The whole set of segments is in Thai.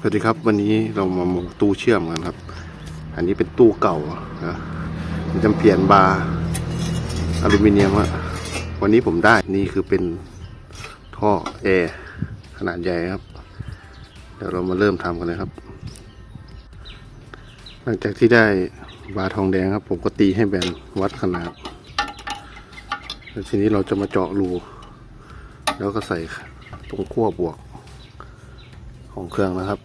สวัสดีครับวันนี้เรามาหมุนตู้เชื่อมกันครับ อันนี้เป็นตู้เก่านะมันจะเปลี่ยนบาร์อลูมิเนียมอะวันนี้ผมได้นี่คือเป็นท่อแอร์ขนาดใหญ่ครับ เดี๋ยวเรามาเริ่มทำกันเลยครับ หลังจากที่ได้บาร์ทองแดงครับ ผมก็ตีให้แบนวัดขนาดแล้วทีนี้เราจะมาเจาะรู แล้วก็ใส่ตรงขั้วบวก ของเครื่องนะครับ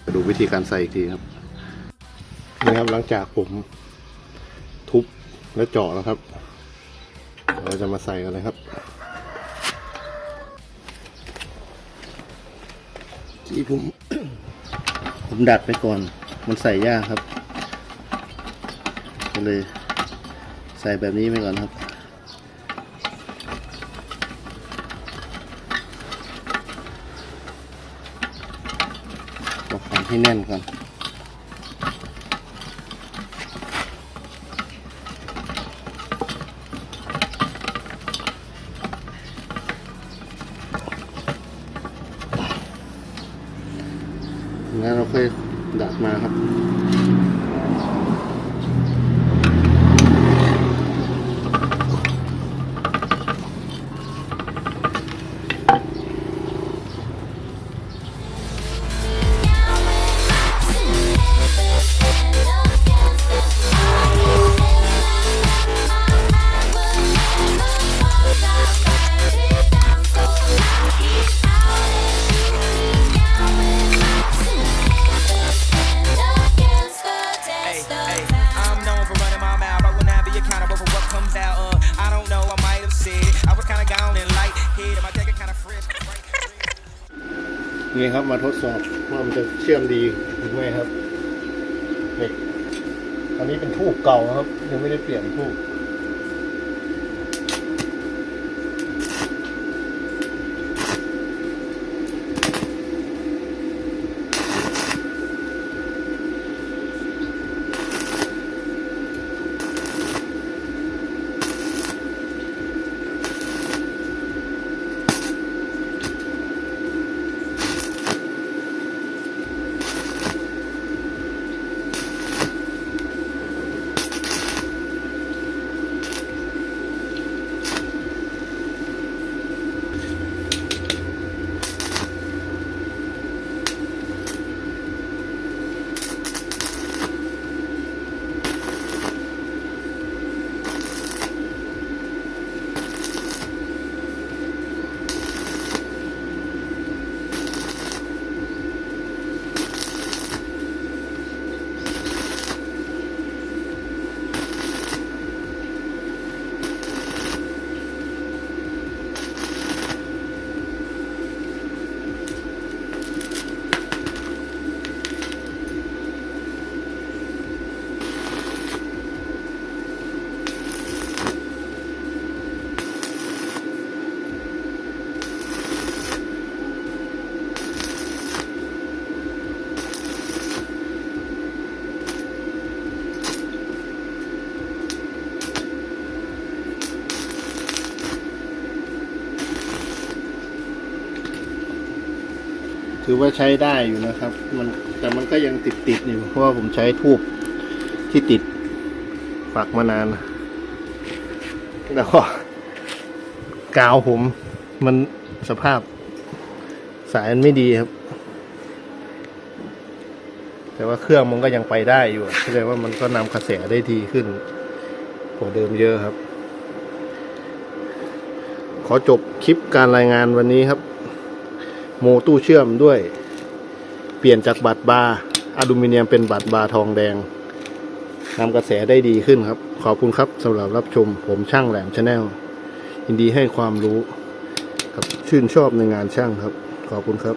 ไปดูวิธีการใส่อีกทีครับนี่ครับหลังจากผมทุบและเจาะแล้วครับ เราจะมาใส่กันเลยครับที่ผมผมดัดไปก่อน มันใส่ยากครับก็เลยใส่แบบนี้ไปก่อนครับ ก็ฟัน ให้แน่นก่อนงั้นเราค่อยดัดมาครับ นี่ครับมาทดสอบว่ามันจะเชื่อมดีหรือไม่ครับเหล็กอันนี้เป็นทูบเก่าครับ ยังไม่ได้เปลี่ยนทูบ ถือว่าใช้ได้อยู่นะครับ มันแต่มันก็ยังติดติดๆอยู่ เพราะว่าผมใช้ทูบที่ติดฝักมานาน แล้วก็กาวผมมันสภาพสายมันไม่ดีครับ แต่ว่าเครื่องมันก็ยังไปได้อยู่แสดงว่ามันก็นำกระแสได้ดีขึ้นกว่าเดิมเยอะครับ ขอจบคลิปการรายงานวันนี้ครับ โมตู้เชื่อมด้วย เปลี่ยนจากบัตรบาร์อลูมิเนียมเป็นบัตรบาร์ทองแดงนำกระแสได้ดีขึ้นครับ ขอบคุณครับสำหรับรับชมผมช่างแหลมชาแนลยินดีให้ความรู้ ครับชื่นชอบในงานช่างครับ ขอบคุณครับ